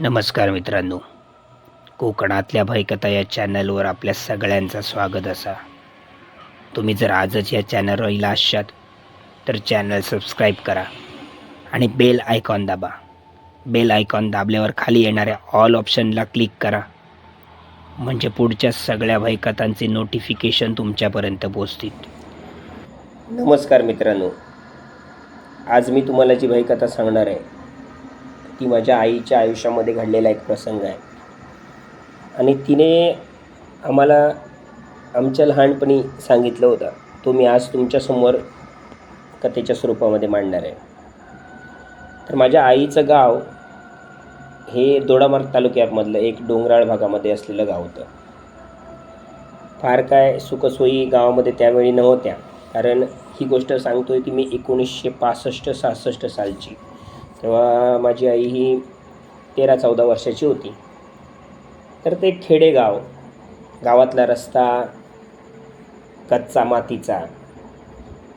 नमस्कार मित्रांनो. कोकणातल्या भयकथा या चॅनलवर आपल्या सगळ्यांचं स्वागत असा. तुम्ही जर आजच या चॅनलवर असाल तर चॅनल सबस्क्राईब करा आणि बेल आयकॉन दाबा. बेल आयकॉन दाबल्यावर खाली येणाऱ्या ऑल ऑप्शनला क्लिक करा. म्हणजे पुढच्या सगळ्या भयकथांचे नोटिफिकेशन तुमच्यापर्यंत पोचतील नमस्कार मित्रांनो. आज मी तुम्हाला जी भयकथा सांगणार आहे ती माझ्या आईच्या आयुष्यामध्ये घडलेला एक प्रसंग आहे. आणि तिने आम्हाला आमच्या लहानपणी सांगितलं होतं तो मी आज तुमच्यासमोर कथेच्या स्वरूपामध्ये मांडणार आहे. तर माझ्या आईचं गाव हे दोडामार्ग तालुक्यामधलं एक डोंगराळ भागामध्ये असलेलं गाव होतं. फार काय सुखसोयी गावामध्ये त्यावेळी नव्हत्या कारण ही गोष्ट सांगतोय ती मी एकोणीसशे पासष्ट सहासष्ट सालची. तेव्हा माझी आई ही तेरा चौदा वर्षाची होती. तर ते खेडेगाव गावातला रस्ता कच्चा मातीचा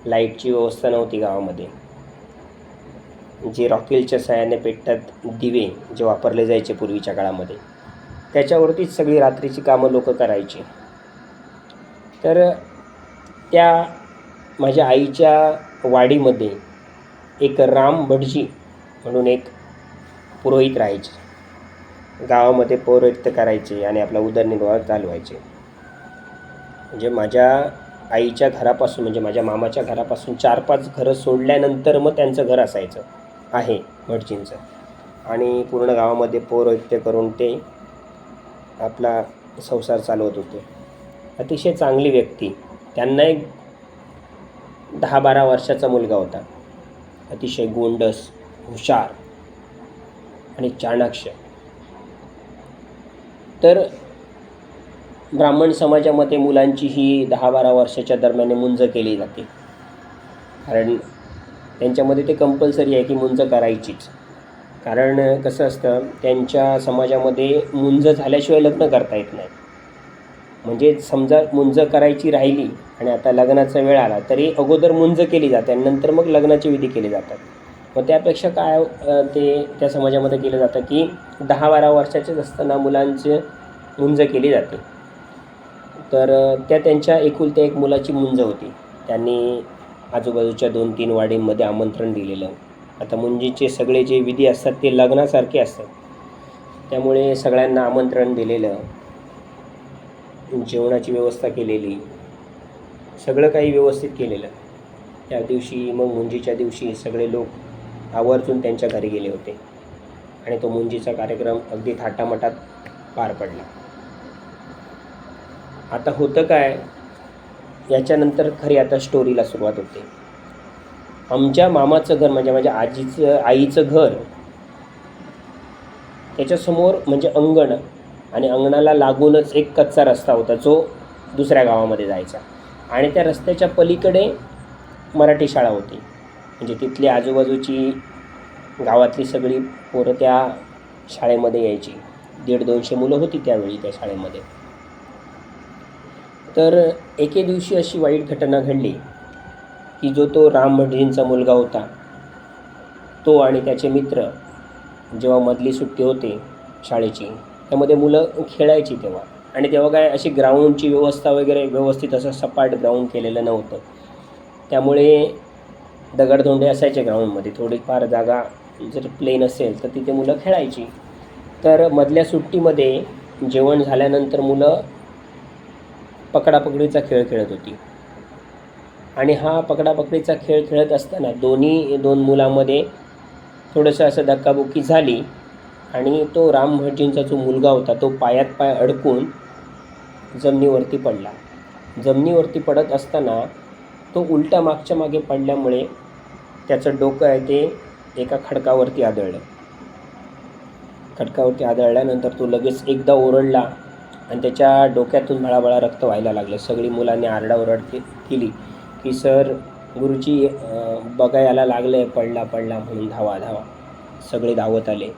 लाईटची व्यवस्था नव्हती गावामध्ये. जे रॉकेलच्या सहाय्याने पेटतात दिवे जे वापरले जायचे पूर्वीच्या काळामध्ये त्याच्यावरतीच सगळी रात्रीची कामं लोक करायची. तर त्या माझ्या आईच्या वाडीमध्ये एक राम भटजी म्हणून एक पुरोहित राहायचे. गावामध्ये पौरोहित्य करायचे आणि आपला उदरनिर्वाह चालवायचे. म्हणजे माझ्या आईच्या घरापासून म्हणजे माझ्या मामाच्या घरापासून चार पाच घरं सोडल्यानंतर मग त्यांचं घर असायचं आहे भटजींचं. आणि पूर्ण गावामध्ये पौरोहित्य करून ते आपला संसार चालवत होते. अतिशय चांगली व्यक्ती. त्यांना एक दहा बारा वर्षाचा मुलगा होता. अतिशय गोंडस हुशार आणि चाणाक्ष तर ब्राह्मण समाजामध्ये मुलांची ही दहा बारा वर्षाच्या दरम्यान मुंज केली जाते. कारण त्यांच्यामध्ये ते कंपल्सरी आहे की मुंज करायचीच. कारण कसं असतं त्यांच्या समाजामध्ये मुंज झाल्याशिवाय लग्न करता येत नाही. म्हणजे समजा मुंज करायची राहिली आणि आता लग्नाचा वेळ आला तरी अगोदर मुंज केली जाते आणि नंतर मग लग्नाची विधी केली जातात. मग त्यापेक्षा काय ते त्या समाजामध्ये केलं जातं की दहा बारा वर्षाचेच असताना मुलांचे मुंज केली जाते. तर त्या त्यांच्या एकुलत्या एक मुलाची मुंज होती. त्यांनी आजूबाजूच्या दोन तीन वाडींमध्ये आमंत्रण दिलेलं. आता मुंजीचे सगळे जे विधी असतात ते लग्नासारखे असतात. त्यामुळे सगळ्यांना आमंत्रण दिलेलं. जेवणाची व्यवस्था केलेली. सगळं काही व्यवस्थित केलेलं. त्या दिवशी मग मुंजीच्या दिवशी सगळे लोक आवर्जून त्यांच्या घरी गेले होते. आणि तो मुंजीचा कार्यक्रम अगदी थाटामाटात पार पडला. आता होतं काय? याच्यानंतर खरी आता स्टोरीला सुरुवात होते. आमच्या मामाचं घर म्हणजे माझ्या आजीचं आईचं घर त्याच्यासमोर म्हणजे अंगण आणि अंगणाला लागूनच एक कच्चा रस्ता होता जो दुसऱ्या गावामध्ये जायचा. आणि त्या रस्त्याच्या पलीकडे मराठी शाळा होती. म्हणजे तिथली आजूबाजूची गावातली सगळी पोरं त्या शाळेमध्ये यायची. दीड दोनशे मुलं होती त्यावेळी त्या शाळेमध्ये. तर एके दिवशी अशी वाईट घटना घडली की जो तो राम भटजींचा मुलगा होता तो आणि त्याचे मित्र जेव्हा मधली सुट्टी होते शाळेची त्यामध्ये मुलं खेळायची तेव्हा. आणि तेव्हा काय अशी ग्राउंडची व्यवस्था वगैरे व्यवस्थित असं सपाट ग्राउंड केलेलं नव्हतं. त्यामुळे दगडधोंडे असायचे ग्राउंडमध्ये थोडीफार जागा जर प्लेन असेल तर तिथे मुलं खेळायची. तर मधल्या सुट्टीमध्ये जेवण झाल्यानंतर मुलं पकडापकडीचा खेळ खेळत होती. आणि हा पकडापकडीचा खेळ खेळत असताना दोन्ही दोन मुलांमध्ये थोडंसं असं धक्काबुक्की झाली. आणि तो राम भटजींचा जो मुलगा होता तो पायात पाय अडकून जमिनीवरती पडला. जमिनीवरती पडत असताना तो उलट्या मागच्या मागे पडल्यामुळे त्याचं डोकं आहे ते एका खडकावरती आदळलं. खडकावरती आदळल्यानंतर तो लगेच एकदा ओरडला आणि त्याच्या डोक्यातून भळाभळा रक्त व्हायला लागलं. सगळी मुलांनी आरडाओरड केली की सर गुरुजी बघायला लागलं आहे पडला पडला म्हणून धावा धावा. सगळे धावत आले.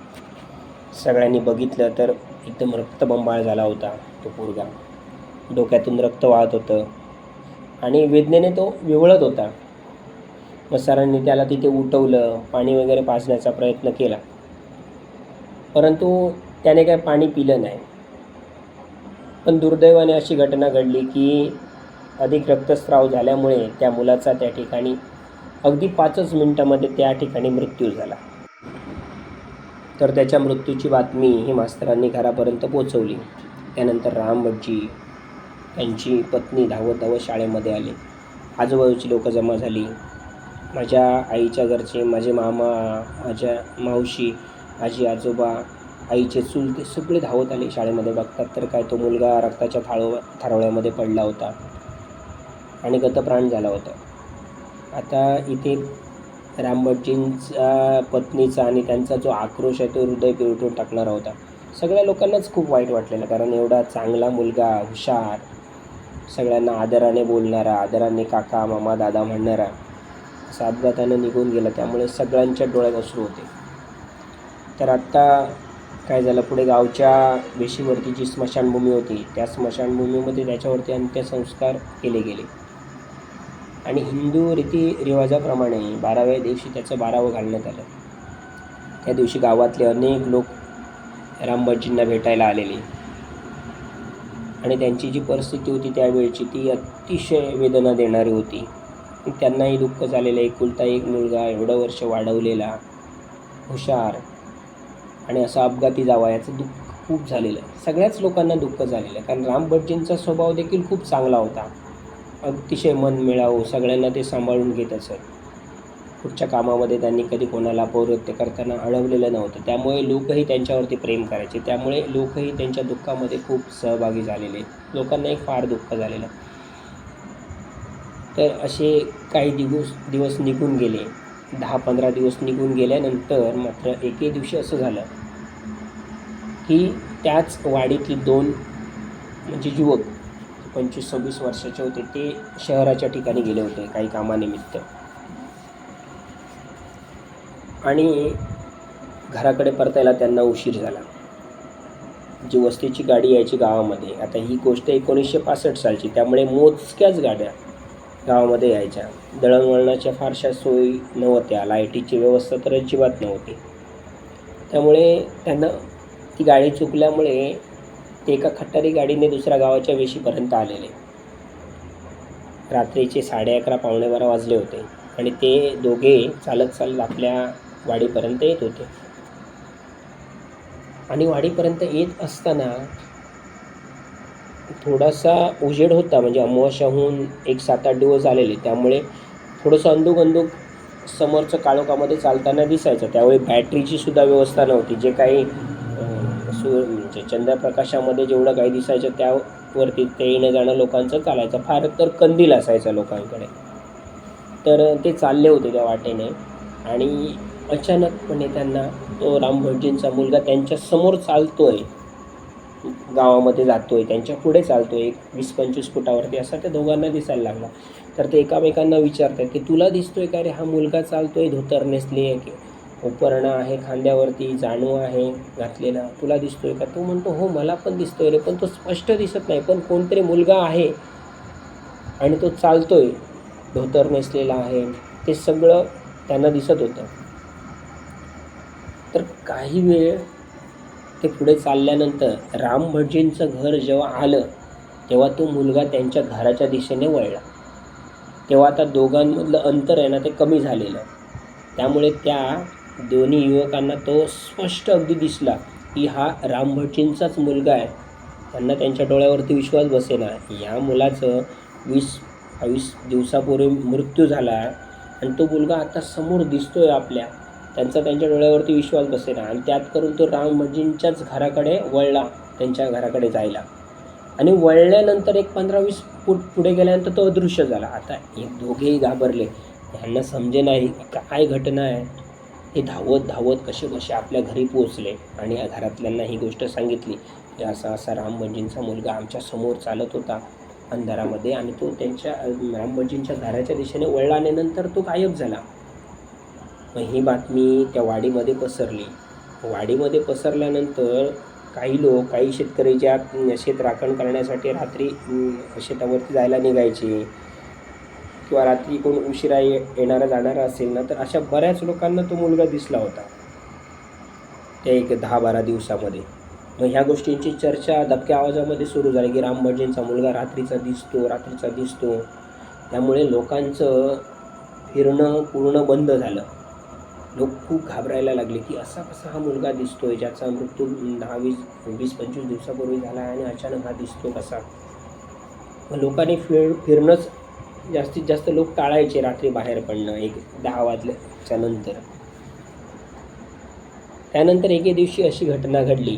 सगळ्यांनी बघितलं तर एकदम रक्तबंबाळ झाला होता तो पोरगा. डोक्यातून रक्त वाहत होतं. आणि वेदनेने तो विवळत होता. मग सरांनी त्याला तिथे उठवलं पाणी वगैरे पाजण्याचा प्रयत्न केला. परंतु त्याने काय पाणी पिलं नाही. पण दुर्दैवाने अशी घटना घडली की अधिक रक्तस्राव झाल्यामुळे त्या मुलाचा त्या ठिकाणी अगदी पाचच मिनिटामध्ये त्या ठिकाणी मृत्यू झाला. तर त्याच्या मृत्यूची बातमी ही मास्तरांनी घरापर्यंत पोचवली त्यानंतर रामभटजी त्यांची पत्नी धावत धावत शाळेमध्ये आले. आजूबाजूची लोकं जमा झाली. माझ्या आईच्या घरचे माझे मामा माझ्या मावशी आजी आजोबा आईचे चुलते सगळे धावत आले शाळेमध्ये. बघतात तर काय तो मुलगा रक्ताच्या थाळो थारवळ्यामध्ये पडला होता आणि गतप्राण झाला होता. आता इथे रामभटजींचा पत्नीचा आणि त्यांचा जो आक्रोश आहे तो हृदय पिरटून टाकणारा होता. सगळ्या लोकांनाच खूप वाईट वाटलेलं कारण एवढा चांगला मुलगा हुशार सगळ्यांना आदराने बोलणारा आदराने काका मामा दादा म्हणणारा असा अपघातानं निघून गेला त्यामुळे सगळ्यांच्या डोळ्यात असू होते. तर आत्ता काय झालं पुढे गावच्या वेशीवरती जी स्मशानभूमी होती त्या स्मशानभूमीमध्ये त्याच्यावरती अंत्यसंस्कार केले गेले. आणि हिंदू रीतिरिवाजाप्रमाणे बाराव्या दिवशी त्याचं बारावं घालण्यात आलं. त्या दिवशी गावातले अनेक लोक रामबाजींना भेटायला आलेले. आणि त्यांची जी परिस्थिती होती त्यावेळची ती अतिशय वेदना देणारी होती. त्यांनाही दुःख झालेलं एकुलता एक मुलगा एवढं वर्ष वाढवलेला हुशार आणि असा अपघाती जावा याचं दुःख खूप झालेलं आहे. सगळ्याच लोकांना दुःख झालेलं आहे. कारण रामभटजींचा स्वभाव देखील खूप चांगला होता. अतिशय मन मिळावं सगळ्यांना ते सांभाळून घेत असत. पुढच्या कामामध्ये त्यांनी कधी कोणाला पौरत्य करताना अडवलेलं नव्हतं. त्यामुळे लोकही त्यांच्यावरती प्रेम करायचे. त्यामुळे लोकही त्यांच्या दुःखामध्ये खूप सहभागी झालेले लोकांनाही फार दुःख झालेलं तर असे काही दिवस दिवस निघून गेले. दहा पंधरा दिवस निघून गेल्यानंतर मात्र एके दिवशी असं झालं की त्याच वाडीतली दोन म्हणजे युवक पंचवीस सव्वीस वर्षाचे होते. ते शहराच्या ठिकाणी गेले होते काही कामानिमित्त. आणि घराकडे परतायला त्यांना उशीर झाला. जी वस्तीची गाडी यायची गावामध्ये. आता ही गोष्ट एकोणीसशे पासष्ट सालची. त्यामुळे मोजक्याच गाड्या गावामध्ये यायच्या. दळणवळणाच्या फारशा सोयी नव्हत्या. लाईटीची व्यवस्था तर अजिबात नव्हती. त्यामुळे त्यांना ती गाडी चुकल्यामुळे ते एका खट्टारी गाडीने दुसऱ्या गावाच्या वेशीपर्यंत आलेले. रात्रीचे साडे अकरा पावणे बारा वाजले होते आणि ते दोघे चालत चालत आपल्या वाडीपर्यंत येत होते. आणि वाडीपर्यंत येत असताना थोडासा उजेड होता म्हणजे अमावस्याहून एक सात आठ दिवस झालेले. त्यामुळे थोडंसं अंदूक अंदूक समोरचं काळोखामध्ये चालताना दिसायचं. त्यावेळी बॅटरीची सुद्धा व्यवस्था नव्हती. जे काही सूर्य म्हणजे चंद्रप्रकाशामध्ये जेवढं काही दिसायचं त्यावरती ते येणं जाणं लोकांचं चालायचं. फार तर कंदील असायचा लोकांकडे. तर ते चालले होते त्या वाटेने. आणि अचानकपणे त्यांना तो रामभटजींचा मुलगा त्यांच्यासमोर चालतो आहे गावामध्ये जातो आहे त्यांच्या पुढे आहे एक वीस पंचवीस फुटावरती असा त्या दोघांना दिसायला लागला. तर ते एकामेकांना विचारतात की तुला दिसतोय का रे हा मुलगा चालतो आहे धोतर नेसली आहे हो, की उपरणं आहे खांद्यावरती जाणू आहे घातलेला. तुला दिसतोय का? तो म्हणतो हो मला पण दिसतोय रे पण तो स्पष्ट दिसत नाही पण कोणतरी मुलगा आहे आणि तो चालतोय धोतर नेसलेला आहे. ते सगळं त्यांना दिसत होतं. तर काही वेळ ते पुढे चालल्यानंतर रामभटजींचं घर जेव्हा आलं तेव्हा तो मुलगा त्यांच्या घराच्या दिशेने वळला. तेव्हा आता दोघांमधलं अंतर आहे ना ते कमी झालेलं त्यामुळे त्या दोन्ही युवकांना तो स्पष्ट अगदी दिसला की हा रामभटजींचाच मुलगा आहे. त्यांना त्यांच्या डोळ्यावरती विश्वास बसेना. या मुलाचं वीस बावीस दिवसापूर्वी मृत्यू झाला आणि तो मुलगा आता समोर दिसतोय आपल्या. त्यांचा त्यांच्या डोळ्यावरती विश्वास बसेना. आणि त्यात करून तो राम मजींच्याच घराकडे वळला त्यांच्या घराकडे जायला. आणि वळल्यानंतर एक पंधरा वीस फूट पुढे गेल्यानंतर तो अदृश्य झाला. आता हे दोघेही घाबरले. ह्यांना समजे नाही काय घटना आहे. हे धावत धावत कसे कसे आपल्या घरी पोहोचले आणि या घरातल्यांना ही गोष्ट सांगितली. की असा असा रामभटजींचा मुलगा आमच्यासमोर चालत होता अंधारामध्ये आणि तो त्यांच्या रामभटजींच्या घराच्या दिशेने वळला आणि नंतर तो गायब झाला. मग ही बातमी त्या वाडीमध्ये पसरली. वाडीमध्ये पसरल्यानंतर काही लोक काही शेतकरी ज्या शेत राखण करण्यासाठी रात्री शेतावरती जायला निघायचे किंवा रात्री कोण उशिरा ये येणारा जाणारा असेल ना तर अशा बऱ्याच लोकांना तो मुलगा दिसला होता. त्या एक दहा बारा दिवसामध्ये. मग ह्या गोष्टींची चर्चा दबक्या आवाजामध्ये सुरू झाली की राम भटजींचा मुलगा रात्रीचा दिसतो रात्रीचा दिसतो. त्यामुळे लोकांचं फिरणं पूर्ण बंद झालं. लोक खूप घाबरायला लागले की असा कसा हा मुलगा दिसतो आहे ज्याचा मृत्यू दहा वीस वीस पंचवीस दिवसापूर्वी झाला आणि अचानक हा दिसतो कसा? लोकांनी फिर फिरणंच जास्तीत जास्त लोक टाळायचे रात्री बाहेर पडणं एक दहा वाजल्याच्या नंतर. त्यानंतर एके दिवशी अशी घटना घडली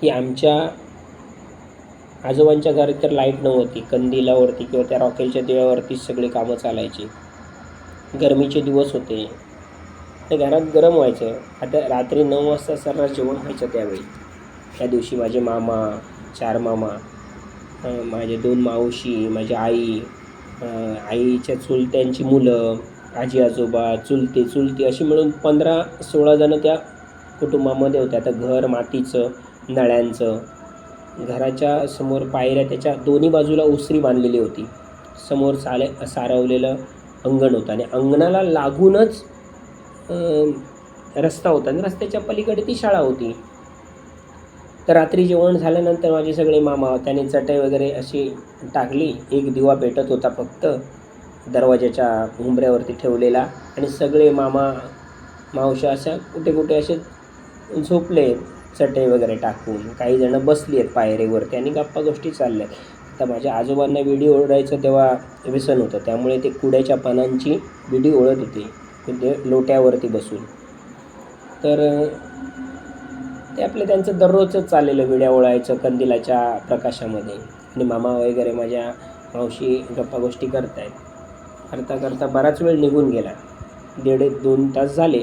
की आमच्या आजोबांच्या घरात तर लाइट नव्हती कंदिलावरती किंवा त्या रॉकेलच्या दिव्यावरतीच सगळे कामं चालायची. गरमीचे दिवस होते. ते घरात गरम व्हायचं. आता रात्री नऊ वाजता सर्रास जेवण व्हायचं त्यावेळी. त्या दिवशी माझे मामा चार मामा माझे दोन मावशी माझी आई आईच्या चुलत्यांची मुलं आजी आजोबा चुलते चुलती अशी मिळून पंधरा सोळा जणं त्या कुटुंबामध्ये होते. आता घर मातीचं नळ्यांचं घराच्या समोर पायऱ्या त्याच्या दोन्ही बाजूला उसरी बांधलेली होती. समोर साले सारवलेलं अंगण होतं आणि अंगणाला लागूनच रस्ता होता. आणि रस्त्याच्या पलीकडे ती शाळा होती. तर रात्री जेवण झाल्यानंतर माझे सगळे मामा त्याने चटई वगैरे अशी टाकली. एक दिवा पेटत होता फक्त. दरवाजाच्या उंबऱ्यावरती ठेवलेला. आणि सगळे मामा मावशा अशा कुठे कुठे असे झोपले. चटई वगैरे टाकून. काही जणं बसली आहेत पायरीवरती आणि गप्पा गोष्टी चालल्या आहेत तर माझ्या आजोबांना विडी ओढायचं तेव्हा व्यसन होतं. त्यामुळे ते कुड्याच्या पानांची विडी ओढत होते. ते लोट्यावरती बसून. तर ते आपलं त्यांचं दररोजच चाललेलं विड्या ओळायचं कंदिलाच्या प्रकाशामध्ये. आणि मामा वगैरे माझ्या मावशी गप्पा गोष्टी करतायत. करता करता बराच वेळ निघून गेला. दीड दोन तास झाले.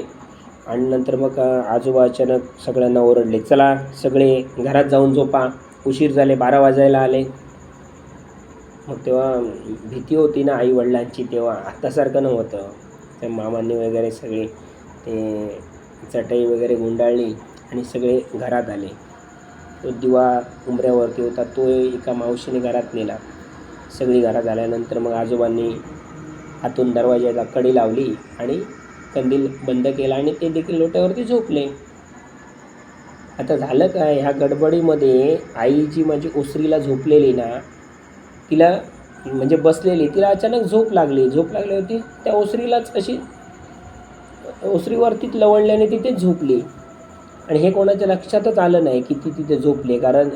आणि नंतर मग आजोबा अचानक सगळ्यांना ओरडले चला सगळे घरात जाऊन झोपा. उशीर झाले बारा वाजायला आले. मग तेव्हा भीती होती ना आई वडिलांची तेव्हा आत्तासारखं नव्हतं. त्या मामांनी वगैरे सगळे ते चटई वगैरे गुंडाळली आणि सगळे घरात आले. तो दिवा उंबऱ्यावरती होता. तो एका मावशीने घरात नेला. सगळी घरात आल्यानंतर मग आजोबांनी हातून दरवाज्याला कडी लावली आणि कंदील बंद केला आणि ते देखील लोट्यावरती झोपले. आता झालं काय? ह्या गडबडीमध्ये आई जी माझी ओसरीला झोपलेली ना तिला म्हणजे बसलेली तिला अचानक झोप लागली. झोप लागल्यावरती त्या ओसरीलाच अशी ओसरीवरतीच लवळल्याने तिथेच झोपली. आणि हे कोणाच्या लक्षातच आलं नाही की ती तिथे झोपली कारण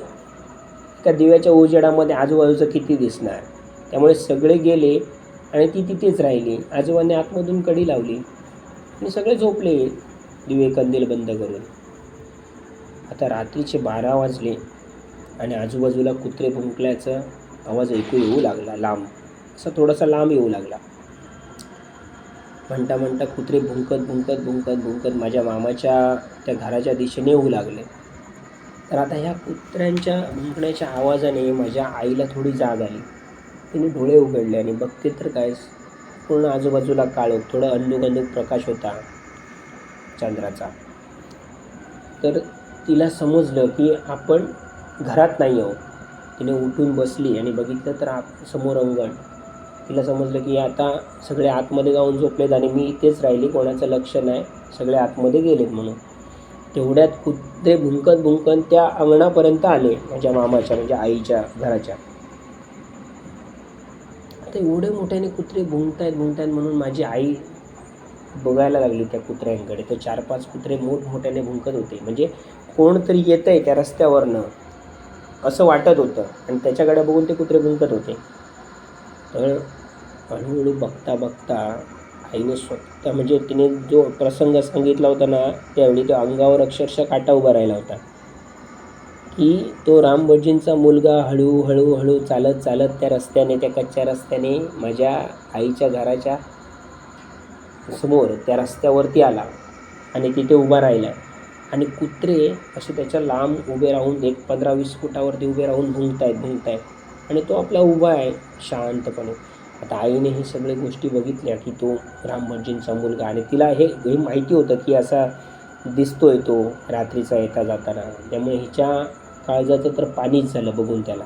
त्या दिव्याच्या उजेडामध्ये आजूबाजूचं किती दिसणार. त्यामुळे सगळे गेले आणि ती तिथेच राहिली. आजोबांनी आतमधून कडी लावली आणि सगळे झोपले दिवे कंदील बंद करून. आता रात्रीचे बारा वाजले आणि आजूबाजूला कुत्रे भुंकल्याचं आवाज ऐकू येऊ लागला लांब. असा थोडासा लांब येऊ लागला. म्हणता म्हणता कुत्रे भुंकत भुंकत भुंकत भुंकत माझ्या मामाच्या त्या घराच्या दिशेने येऊ लागले. तर आता ह्या कुत्र्यांच्या भुंकण्याच्या आवाजाने माझ्या आईला थोडी जाग आली. तिने डोळे उघडले आणि बघते तर काय पूर्ण आजूबाजूला काळोख थोडं अंदूक अंदूक प्रकाश होता चंद्राचा. तर तिला समजलं की आपण घरात नाही आहोत. तिने उठून बसली आणि बघितलं तर आत समोर अंगण. तिला समजलं की आता सगळे आतमध्ये जाऊन झोपलेत आणि मी इथेच राहिली कोणाचं लक्ष नाही. सगळे आतमध्ये गेलेत म्हणून. तेवढ्यात कुत्रे भुंकत भुंकत त्या अंगणापर्यंत आले माझ्या मामाच्या म्हणजे आईच्या घराच्या. आता एवढे मोठ्याने कुत्रे भुंकतायत भुंकतायत म्हणून माझी आई बघायला लागली त्या कुत्र्यांकडे. तर चार पाच कुत्रे मोठमोठ्याने भुंकत होते. म्हणजे कोणतरी येत आहे त्या रस्त्यावरनं. असं वाटत होतं. आणि त्याच्याकडे बघून ते कुत्रे भुंकत होते. तर हळूहळू बघता बघता आईने स्वतः म्हणजे तिने जो प्रसंग सांगितला होता ना त्यावेळी तो अंगावर अक्षरशः काटा उभा राहिला होता. की तो रामभटजींचा मुलगा हळूहळू हळू चालत चालत त्या रस्त्याने त्या कच्च्या रस्त्याने माझ्या आईच्या घराच्या समोर त्या रस्त्यावरती आला आणि तिथे उभा राहिला. आणि कुत्रे असे त्याच्या लांब उभे राहून एक पंधरा वीस फुटावरती उभे राहून भुंकतायत भुंकतायत. आणि तो आपला उभा आहे शांतपणे. आता आईने हे सगळे गोष्टी बघितल्या की तो रामभटजींचा मुलगा आणि तिला हे हे माहिती होतं की असा दिसतोय तो रात्रीचा येता जाताना. त्यामुळे हिच्या काळजाचं तर पाणीच झालं बघून त्याला.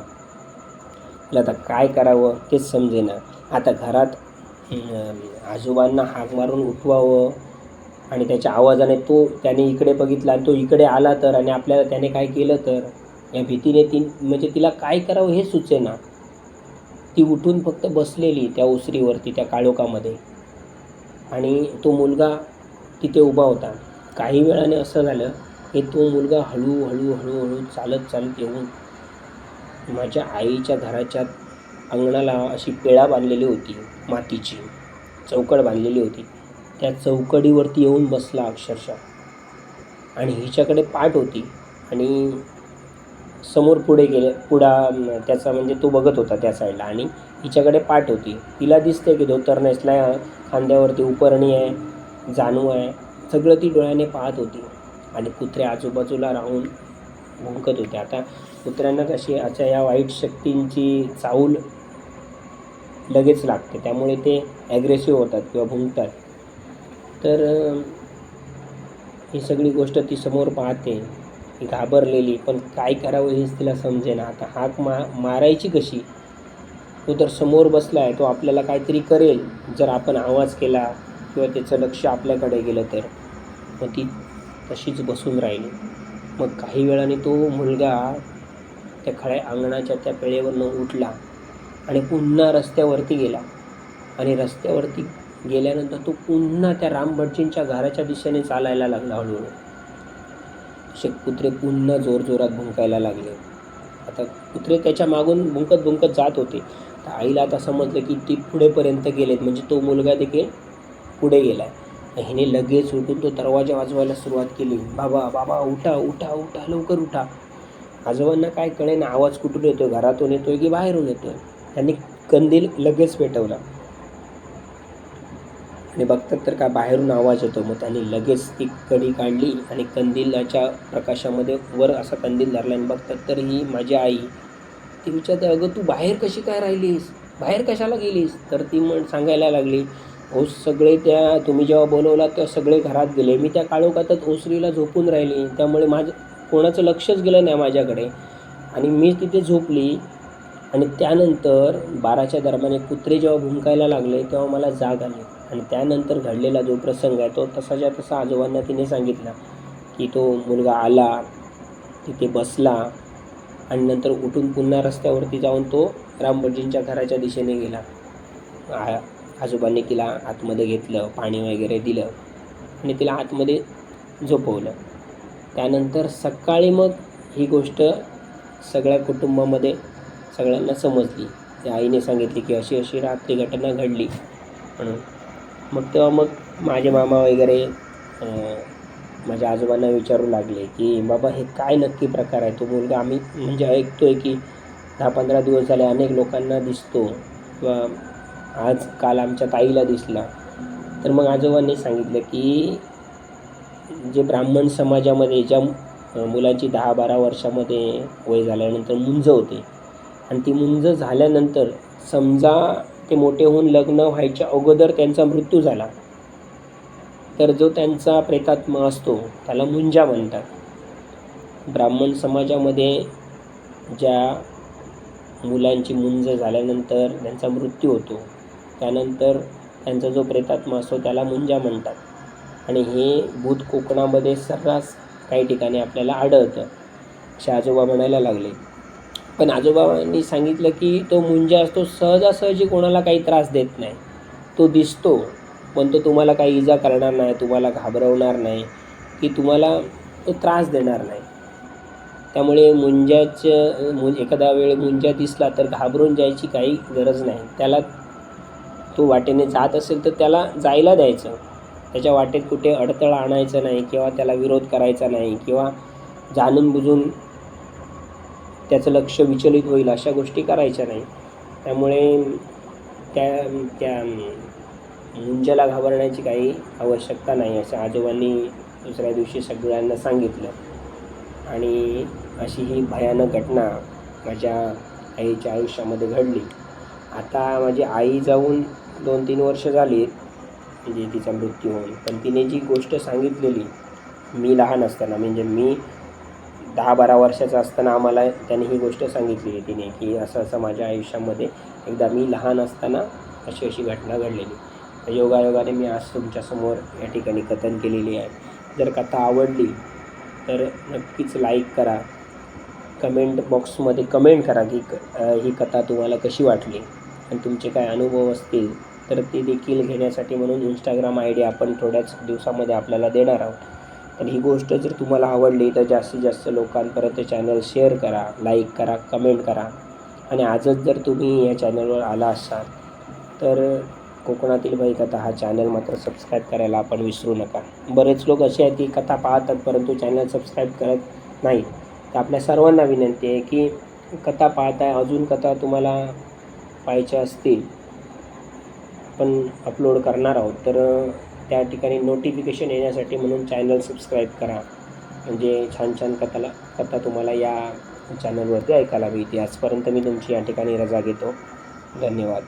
तिला आता काय करावं तेच समजेना. आता घरात आजोबांना हाक मारून उठवावं आणि त्याच्या आवाजाने तो त्याने इकडे बघितला आणि तो इकडे आला तर आणि आपल्याला त्याने काय केलं तर या भीतीने ती म्हणजे तिला काय करावं हे सुचेना. ती उठून फक्त बसलेली त्या ओसरीवरती त्या काळोखामध्ये. आणि तो मुलगा तिथे उभा होता. काही वेळाने असं झालं की तो मुलगा हळूहळू हळूहळू चालत चालत येऊन माझ्या आईच्या घराच्या अंगणाला अशी पेळा बांधलेली होती मातीची. चौकड बांधलेली होती. त्या चौकडीवरती येऊन बसला अक्षरशः. आणि हिच्याकडे पाठ होती. आणि समोर पुढे गेले पुढा त्याचा म्हणजे तो बघत होता त्या साईडला आणि हिच्याकडे पाठ होती. तिला दिसते की धोतर नेसला खांद्यावरती उपरणी आहे जानू आहे. सगळं ती डोळ्याने पाहत होती. आणि कुत्रे आजूबाजूला राहून भुंकत होते आता कुत्र्यांना कशी अशा या वाईट शक्तींची चाऊल लगेच लागते. त्यामुळे ते ॲग्रेसिव्ह होतात किंवा भुंकतात. तर ही सगळी गोष्ट ती समोर पाहते. ती घाबरलेली पण काय करावं हेच तिला समजेना. आता हाक मा मारायची कशी? तो तर समोर बसला आहे तो आपल्याला काहीतरी करेल. जर आपण आवाज केला किंवा त्याचं लक्ष आपल्याकडे गेलं तर. मग ती तशीच बसून राहिली. मग काही वेळाने तो मुलगा त्या खळ्या अंगणाच्या त्या पेळेवरनं उठला आणि पुन्हा रस्त्यावरती गेला. आणि रस्त्यावरती गेल्यानंतर तो पुन्हा त्या रामभटजींच्या घराच्या दिशेने चालायला लागला हळूहळू. असे कुत्रे पुन्हा जोरजोरात भुंकायला लागले. आता कुत्रे त्याच्या मागून भुंकत भुंकत जात होते. तर आईला आता समजलं की ती पुढेपर्यंत गेलेत. म्हणजे तो मुलगा देखील पुढे गेला हिने लगेच उठून तो दरवाजा वाजवायला सुरुवात केली. बाबा बाबा उठा उठा उठा लवकर उठा. आजोबांना काय कळे ना आवाज कुठून येतोय? घरातून येतोय की बाहेरून येतोय? त्यांनी कंदील लगेच पेटवला. आणि बघतात तर काय बाहेरून आवाज येतो. मग त्यांनी लगेच ती कडी काढली आणि कंदिलाच्या प्रकाशामध्ये वर असा कंदील धरला आणि बघतात तर ही माझी आई. ती विचारते अगं तू बाहेर कशी काय राहिलीस? बाहेर कशाला गेलीस? तर ती म्हण सांगायला लागली हो सगळे त्या तुम्ही जेव्हा बोलवलात तेव्हा सगळे घरात गेले. मी त्या काळोखातच ओसरीला झोपून राहिली. त्यामुळे माझं कोणाचं लक्षच गेलं नाही माझ्याकडे. आणि मी तिथे झोपली. आणि त्यानंतर बाराच्या दरम्यान एक कुत्रे जेव्हा भुंकायला लागले तेव्हा मला जाग आली. आणि त्यानंतर घडलेला जो प्रसंग आहे तो तसाच्या तसा आजोबांना तिने सांगितला की तो मुलगा आला तिथे बसला आणि नंतर उठून पुन्हा रस्त्यावरती जाऊन तो रामभटजींच्या घराच्या दिशेने गेला. आ आजोबांनी तिला आतमध्ये घेतलं पाणी वगैरे दिलं आणि तिला आतमध्ये झोपवलं. त्यानंतर सकाळी मग ही गोष्ट सगळ्या कुटुंबामध्ये सगळ्यांना समजली. त्या आईने सांगितली की अशी अशी रात्री घटना घडली. म्हणून मग तेव्हा मग माझे मामा वगैरे माझ्या आजोबांना विचारू लागले की बाबा हे काय नक्की प्रकार आहे? तो मुलगा आम्ही म्हणजे ऐकतो आहे की दहा पंधरा दिवस झाले अनेक लोकांना दिसतो किंवा आज काल आमच्या ताईला दिसला. तर मग आजोबांनी सांगितलं की जे ब्राह्मण समाजामध्ये ज्या मुलांची दहा बारा वर्षामध्ये वय झाल्यानंतर मुंज होते आणि ती मुंज झाल्यानंतर समजा ते मोठे होऊन लग्न व्हायच्या अगोदर त्यांचा मृत्यू झाला. तर जो त्यांचा प्रेतात्मा असतो त्याला मुंजा म्हणतात. ब्राह्मण समाजामध्ये ज्या मुलांची मुंज झाल्यानंतर त्यांचा मृत्यू होतो त्यानंतर त्यांचा जो प्रेतात्मा असतो त्याला मुंजा म्हणतात. आणि हे भूत कोकणामध्ये सर्रास काही ठिकाणी आपल्याला आढळतं. असे आजोबा म्हणायला लागले पण आजोबांनी सांगितलं की तो मुंजा असतो सहजासहजी कोणाला काही त्रास देत नाही. तो दिसतो पण तो तुम्हाला काही इजा करणार नाही तुम्हाला घाबरवणार नाही की तुम्हाला तो त्रास देणार नाही. त्यामुळे मुंजाचं मु एखादा वेळ मुंजा दिसला तर घाबरून जायची काही गरज नाही. त्याला तो वाटेने जात असेल तर त्याला जायला द्यायचं. त्याच्या वाटेत कुठे अडथळा आणायचं नाही किंवा त्याला विरोध करायचा नाही किंवा जाणून बुजून त्याचं लक्ष विचलित होईल अशा गोष्टी करायच्या नाही. त्यामुळे त्या त्या मुंजाला घाबरण्याची काही आवश्यकता नाही असं आजोबांनी दुसऱ्या दिवशी सगळ्यांना सांगितलं. आणि अशी ही भयानक घटना माझ्या आईच्या आयुष्यामध्ये घडली. आता माझी आई जाऊन दोन तीन वर्ष झाली म्हणजे तिचा मृत्यू होऊन. पण तिने जी गोष्ट सांगितलेली मी लहान असताना म्हणजे मी दहा बारा वर्षाचा असताना आम्हाला त्याने ही गोष्ट सांगितलेली तिने की असं असं माझ्या आयुष्यामध्ये एकदा मी लहान असताना अशी अशी घटना घडलेली. योगायोगाने मी आज तुमच्यासमोर या ठिकाणी कथन केलेली आहे. जर कथा आवडली तर नक्कीच लाईक करा. कमेंट बॉक्समध्ये कमेंट करा की क ही कथा तुम्हाला कशी वाटली आणि तुमचे काय अनुभव असतील तर ते देखील घेण्यासाठी म्हणून इंस्टाग्राम आय डी आपण थोड्याच दिवसामध्ये आपल्याला देणार आहोत. तर ही गोष्ट जर तुम्हाला आवडली तर जास्तीत जास्त लोकांपर्यंत चॅनल शेअर करा लाईक करा कमेंट करा. आणि आजच जर तुम्ही या चॅनलवर आला असाल तर कोकणातील बाई कथा हा चॅनल मात्र सबस्क्राईब करायला आपण विसरू नका. बरेच लोक असे आहेत की कथा पाहतात परंतु चॅनल सबस्क्राईब करत नाही. तर आपल्या सर्वांना विनंती आहे की कथा पाहताय अजून कथा तुम्हाला पाहायच्या असतील आपण अपलोड करणार आहोत तर त्या ठिकाणी नोटिफिकेशन येण्यासाठी म्हणून चॅनल सबस्क्राईब करा. म्हणजे छान छान कथाला कथा तुम्हाला या चॅनलवरती ऐकायला मिळते आजपर्यंत मी तुमची या ठिकाणी रजा घेतो. धन्यवाद.